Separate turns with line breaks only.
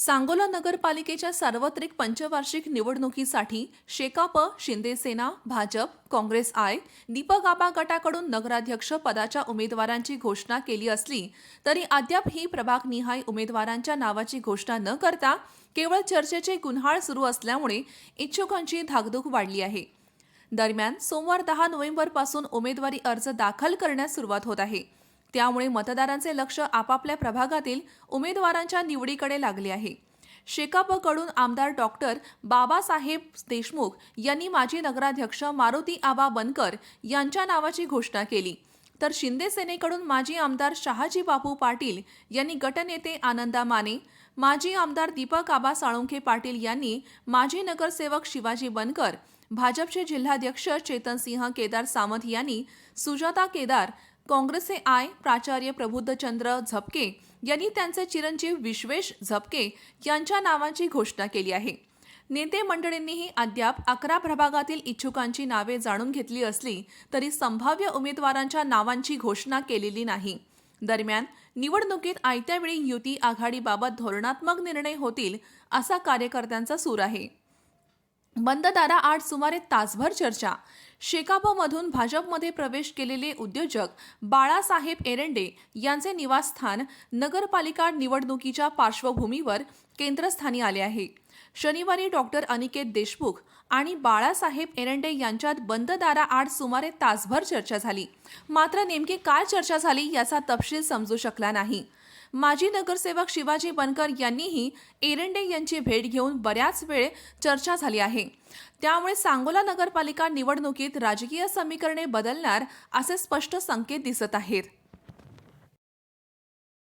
सांगोला नगरपालिकेच्या सार्वत्रिक पंचवार्षिक निवडणुकीसाठी शेकाप शिंदेसेना भाजप काँग्रेस आय दीपक आबा गटाकडून नगराध्यक्ष पदाच्या उमेदवारांची घोषणा केली असली तरी अद्याप ही प्रभागनिहाय उमेदवारांच्या नावाची घोषणा न करता केवळ चर्चेचे गुन्हाळ सुरू असल्यामुळे इच्छुकांची धाकधूक वाढली आहे. दरम्यान सोमवार दहा नोव्हेंबरपासून उमेदवारी अर्ज दाखल करण्यास सुरुवात होत आहे. त्यामुळे मतदारांचे लक्ष आपापल्या प्रभागातील उमेदवारांच्या निवडीकडे लागले आहे. शेकापकडून आमदार डॉक्टर बाबासाहेब देशमुख यांनी माजी नगराध्यक्ष मारुती आबा बनकर यांच्या नावाची घोषणा केली. तर शिंदे सेनेकडून माजी आमदार शहाजी बापू पाटील यांनी गटनेते आनंदा माने माजी आमदार दीपक आबा साळुंखे पाटील यांनी माजी नगरसेवक शिवाजी बनकर भाजपचे जिल्हाध्यक्ष चेतनसिंह केदार सामंत यांनी सुजाता केदार काँग्रेसचे आय. प्राचार्य प्रबुद्धचंद्र झपके यांनी त्यांचे चिरंजीव विश्वेश झपके यांच्या नावांची घोषणा केली आहे. नेते मंडळींनीही अद्याप अकरा प्रभागातील इच्छुकांची नावे जाणून घेतली असली तरी संभाव्य उमेदवारांच्या नावांची घोषणा केलेली नाही. दरम्यान निवडणुकीत आयत्यावेळी युती आघाडीबाबत धोरणात्मक निर्णय होतील असा कार्यकर्त्यांचा सूर आहे. बंद दाराआड सुमारे तासभर चर्चा. शेकापमधून भाजपमध्ये प्रवेश केलेले उद्योजक बाळासाहेब एरंडे यांचे निवासस्थान नगरपालिका निवडणुकीच्या पार्श्वभूमीवर केंद्रस्थानी आले आहे. शनिवारी डॉक्टर अनिकेत देशमुख आणि बाळासाहेब एरंडे यांच्यात बंद दाराआड सुमारे तासभर चर्चा झाली. मात्र नेमकी काय चर्चा झाली याचा तपशील समजू शकला नाही. माजी नगरसेवक शिवाजी बनकर यांनीही एरंडे यांची भेट घेऊन बऱ्याच वेळ चर्चा झाली आहे. त्यामुळे सांगोला नगरपालिका निवडणुकीत राजकीय समीकरणे बदलणार असे स्पष्ट संकेत दिसत आहेत.